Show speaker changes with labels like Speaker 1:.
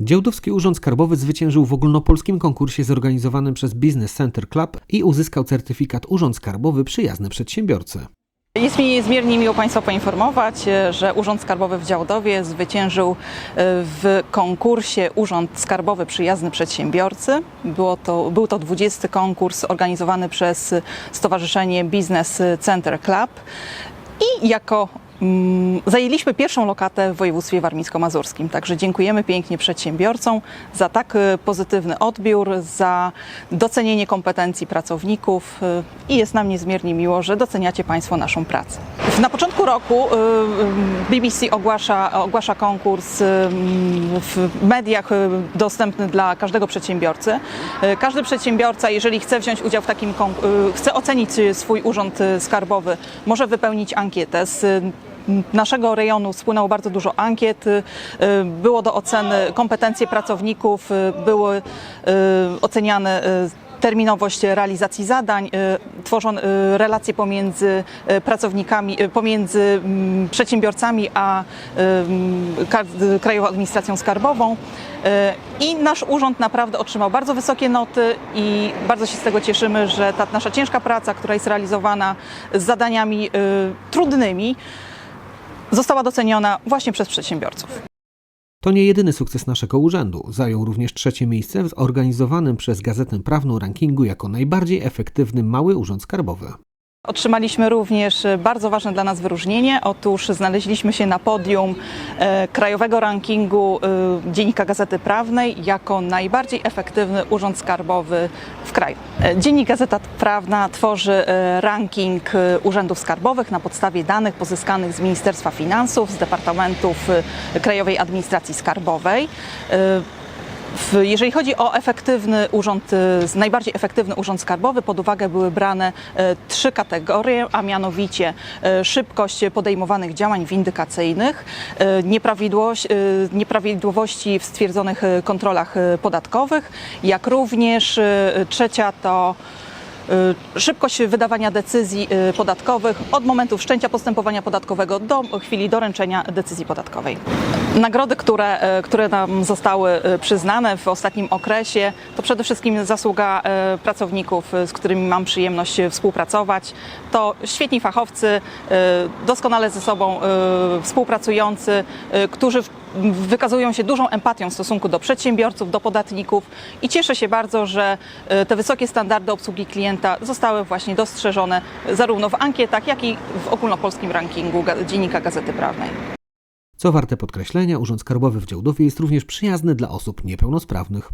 Speaker 1: Działdowski Urząd Skarbowy zwyciężył w ogólnopolskim konkursie zorganizowanym przez Business Center Club i uzyskał certyfikat Urząd Skarbowy przyjazny przedsiębiorcy.
Speaker 2: Jest mi niezmiernie miło Państwa poinformować, że Urząd Skarbowy w Działdowie zwyciężył e, w konkursie Urząd Skarbowy Przyjazny Przedsiębiorcy. Było to, był to 20 konkurs organizowany przez Stowarzyszenie Business Center Club i jako Zajęliśmy pierwszą lokatę w województwie warmińsko-mazurskim, także dziękujemy pięknie przedsiębiorcom za tak e, pozytywny odbiór, za docenienie kompetencji pracowników e, i jest nam niezmiernie miło, że doceniacie Państwo naszą pracę. Na początku roku e, BBC ogłasza, ogłasza konkurs w mediach dostępny dla każdego przedsiębiorcy. Każdy przedsiębiorca, jeżeli chce wziąć udział w takim konkursie, chce ocenić swój urząd skarbowy, może wypełnić ankietę z naszego rejonu spłynęło bardzo dużo ankiet. y, Było do oceny kompetencje pracowników, y, były y, oceniane terminowość realizacji zadań, tworzono y, relacje pomiędzy pracownikami, pomiędzy mm, przedsiębiorcami a Krajową Administracją Skarbową. I nasz urząd naprawdę otrzymał bardzo wysokie noty i bardzo się z tego cieszymy, że ta nasza ciężka praca, która jest realizowana z zadaniami trudnymi, została doceniona właśnie przez przedsiębiorców.
Speaker 1: To nie jedyny sukces naszego urzędu. Zajął również trzecie miejsce w zorganizowanym przez Gazetę Prawną rankingu jako najbardziej efektywny mały urząd skarbowy.
Speaker 2: Otrzymaliśmy również e, bardzo ważne dla nas wyróżnienie. Otóż znaleźliśmy się na podium e, krajowego rankingu e, Dziennika Gazety Prawnej jako najbardziej efektywny urząd skarbowy w kraju. Dziennik Gazeta Prawna tworzy ranking urzędów skarbowych na podstawie danych pozyskanych z Ministerstwa Finansów, z Departamentów Krajowej Administracji Skarbowej. Jeżeli chodzi o efektywny urząd, y, najbardziej efektywny urząd skarbowy, pod uwagę były brane e, trzy kategorie, a mianowicie e, szybkość podejmowanych działań windykacyjnych, nieprawidłowości w stwierdzonych kontrolach podatkowych, jak również trzecia to y, szybkość wydawania decyzji y, podatkowych od momentu wszczęcia postępowania podatkowego do chwili doręczenia decyzji podatkowej. Nagrody, które, y, które nam zostały y, przyznane w ostatnim okresie, to przede wszystkim zasługa y, pracowników, y, z którymi mam przyjemność y, współpracować. To świetni fachowcy, y, doskonale ze sobą y, współpracujący, y, którzy w- wykazują się dużą empatią w stosunku do przedsiębiorców, do podatników i cieszę się bardzo, że y, te wysokie standardy obsługi klienta zostały właśnie dostrzeżone zarówno w ankietach, jak i w ogólnopolskim rankingu Dziennika Gazety Prawnej.
Speaker 1: Co warte podkreślenia, Urząd Skarbowy w Działdowie jest również przyjazny dla osób niepełnosprawnych.